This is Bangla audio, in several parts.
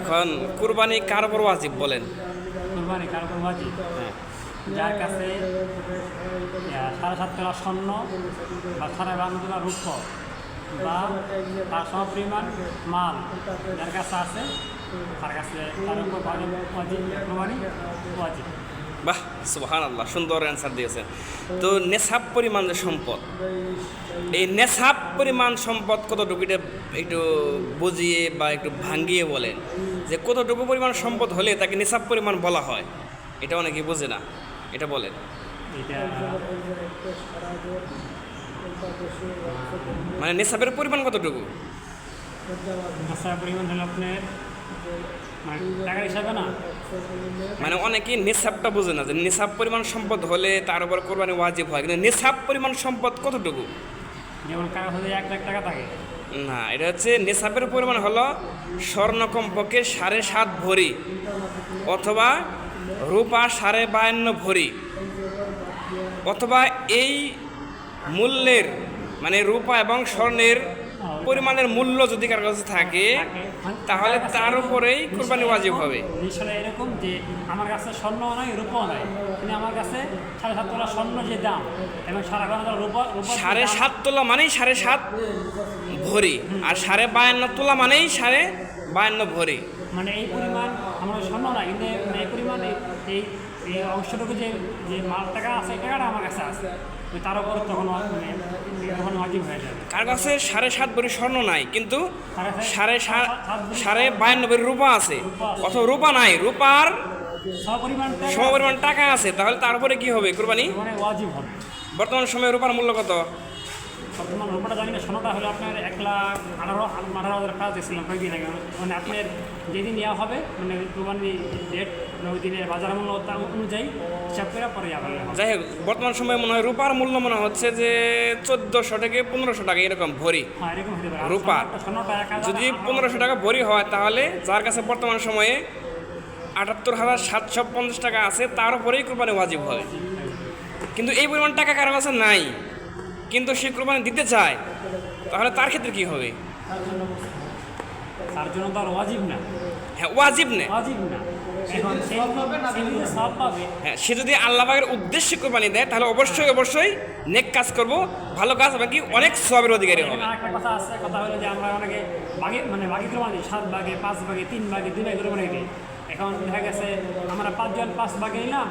এখন কুরবানি কার উপর ওয়াজিব বলেন? কুরবানি কার উপর ওয়াজিব? হ্যাঁ। যার কাছে সাড়ে সাত তোলা স্বর্ণ বা সাড়ে বান্ন তোলা রূপ বা তার সম পরিমাণ মাল যার কাছে আছে তার কাছে তার উপর ওয়াজিব কুরবানি ওয়াজিব। বাহ সুবাহান আল্লাহ সুন্দর অ্যান্সার দিয়েছেন। তো নেশাব পরিমাণ যে সম্পদ এই নেশাব পরিমাণ সম্পদ কতটুকু এটা একটু বুঝিয়ে বা একটু ভাঙ্গিয়ে বলেন? যে কতটুকু পরিমাণ সম্পদ হলে তাকে নিসাব পরিমাণ বলা হয়? এটা অনেকেই বোঝে না। এটা বলেন। মানে নেশাবের পরিমাণ কতটুকু? মানে মানে অনেকেই নেশাবটা বোঝে না যে নিসাব পরিমাণ সম্পদ হলে তার উপর কোরবানি ওয়াজিব হয় কিন্তু নেশাব পরিমাণ সম্পদ কতটুকু? যেমন কাগজে এক লাখ টাকা থাকে। না, এটা হচ্ছে নেশাবের পরিমাণ হলো স্বর্ণ কমপক্ষে সাড়ে সাত ভরি অথবা রূপা সাড়ে বায়ান্ন ভরি। অথবা এই মূল্যের মানে রূপা এবং স্বর্ণের পরিমাণের মূল্য যদি কার কাছে থাকে তাহলে তার উপরেই কোরবানি ওয়াজিব হবে। জিনিসটা এরকম যে আমার কাছে স্বর্ণ নয় রূপ নয় কিন্তু আমার কাছে সাড়ে সাত তোলা স্বর্ণ যে দাম এবং সাড়ে বান্ন তোলা রূপা সাড়ে সাত তোলা মানেই সাড়ে সাত ভরি আর সাড়ে বায়ান্ন তোলা মানেই সাড়ে বায়ান্ন ভরি। মানে এই পরিমাণ আমার স্বর্ণ নাই কিন্তু মানে এই পরিমাণ এই- এই অংশটুকু যে যে মাল টাকা আছে এই টাকাটা আমার কাছে আছে। তার উপর তখন মানে তখন হয়ে যাবে। কার কাছে সাড়ে সাত ভরি স্বর্ণ নাই কিন্তু সাড়ে সাত- সাড়ে বায়ান্ন ভরি রূপা আছে। অথবা রূপা নাই রূপার সমপরিমাণ টাকা আছে তাহলে তার উপরে কি হবে? কোরবানি? মানে বর্তমান সময়ে রূপার মূল্য কত? বর্তমান রূপটা জানি না সোনাটা হলো আপনার এক লাখ আঠারো আঠারো হাজার টাকা দিয়েছিলাম কয়েকদিন আগে। মানে আপনার যেদিন নেওয়া হবে মানে কোরবানি ডেট মানে ওই দিনের বাজার মূল্য তার অনুযায়ী হিসাব করে পরে যাবে যাই হোক বর্তমান সময়ে মনে হয় রূপার মূল্য মনে হচ্ছে যে চোদ্দোশো থেকে পনেরোশো টাকা এরকম ভরি। হ্যাঁ এরকম হতে পারে। আর রূপা। সোনাটা- সোনাটা যদি পনেরোশো টাকা ভরি হয় তাহলে যার কাছে বর্তমান সময়ে আটাত্তর হাজার সাতশো পঞ্চাশ টাকা আছে তার উপরেই কোরবানি ওয়াজিব হবে। কিন্তু এই পরিমাণ টাকা কারও কাছে নাই। কিন্তু সে কোরবানি দিতে চায় তাহলে তার ক্ষেত্রে কি হবে? তার জন্য তো আর ওয়াজিব না। হ্যাঁ ওয়াজিব নেই ওয়াজিব না। হ্যাঁ সে যদি আল্লাহের উদ্দেশ্যে কোরবানি দেয় তাহলে অবশ্যই অবশ্যই নেক কাজ করব ভালো কাজ এবং কি অনেক সবের অধিকারী হবে। আরেকটা কথা আছে কথা হলো যে আমরা অনেকে বাগে মানে বাকি কোরবানি সাত ভাগে পাঁচ ভাগে তিন ভাগে দুই ভাগে কোরবানি দিই। এখন দেখা গেছে আমরা পাঁচজন পাঁচ ভাগে নিলাম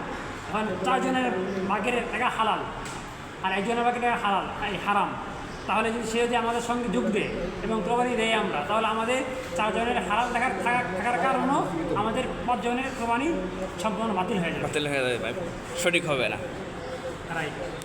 এখন চারজনের ভাগের টাকা হালাল। আর একজনের টাকা হালাল এই হারাম। তাহলে যদি সে যদি আমাদের সঙ্গে যোগ দেয় এবং কোরবানি দেয় আমরা তাহলে আমাদের চারজনের হারাল থাকার থাকা- থাকার কারণও আমাদের পাঁচজনের কোরবানি সম্পূর্ণ বাতিল হয়ে যাবে। বাতিল হয়ে যাবে সঠিক হবে না। রাইট।